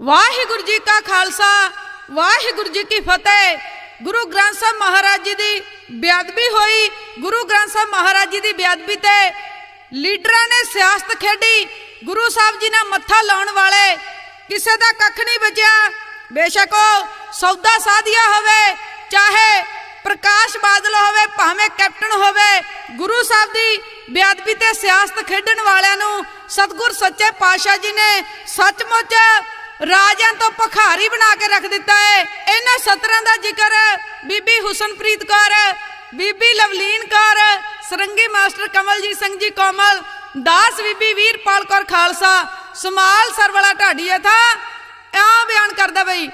ਵਾਹਿਗੁਰੂ ਜੀ ਕਾ ਖਾਲਸਾ, ਵਾਹਿਗੁਰੂ ਜੀ ਕੀ ਫਤਿਹ। ਗੁਰੂ ਗ੍ਰੰਥ ਸਾਹਿਬ ਮਹਾਰਾਜ ਜੀ ਦੀ ਬੇਅਦਬੀ ਹੋਈ। ਗੁਰੂ ਗ੍ਰੰਥ ਸਾਹਿਬ ਮਹਾਰਾਜ ਜੀ ਦੀ ਬੇਅਦਬੀ ਤੇ ਲੀਡਰਾਂ ਨੇ ਸਿਆਸਤ ਖੇਡੀ। ਗੁਰੂ ਸਾਹਿਬ ਜੀ ਨਾਲ ਮੱਥਾ ਲਾਉਣ ਵਾਲੇ ਕਿਸੇ ਦਾ ਕੱਖ ਨਹੀਂ ਬਚਿਆ। ਬੇਸ਼ੱਕ ਉਹ ਸੌਦਾ ਸਾਧੀਆ ਹੋਵੇ, ਚਾਹੇ ਪ੍ਰਕਾਸ਼ ਬਾਦਲ ਹੋਵੇ, ਭਾਵੇਂ ਕੈਪਟਨ ਹੋਵੇ, ਗੁਰੂ ਸਾਹਿਬ ਦੀ ਬੇਅਦਬੀ ਤੇ ਸਿਆਸਤ ਖੇਡਣ ਵਾਲਿਆਂ ਨੂੰ ਸਤਿਗੁਰ ਸੱਚੇ ਪਾਤਸ਼ਾਹ ਜੀ ਨੇ ਸੱਚਮੁੱਚ ਰਾਜਿਆਂ ਤੋਂ ਭਖਾਰੀ ਬਣਾ ਕੇ ਰੱਖ ਦਿੱਤਾ ਹੈ ਇਹਨਾਂ ਸਤਰਾਂ ਦਾ ਜ਼ਿਕਰ ਬੀਬੀ ਹੁਸਨਪ੍ਰੀਤ ਕੌਰ, ਬੀਬੀ ਲਵਲੀਨ ਕੌਰ, ਸਰੰਗੀ ਮਾਸਟਰ ਕਮਲਜੀਤ ਸਿੰਘ ਜੀ ਕੋਮਲ, ਦਾਸ ਬੀਬੀ ਵੀਰਪਾਲ ਕੌਰ ਖਾਲਸਾ, ਸਮਾਲ ਸਰਵਲਾ ਢਾਡੀਆ ਥਾ ਆ ਬਿਆਨ ਕਰਦਾ ਬਈ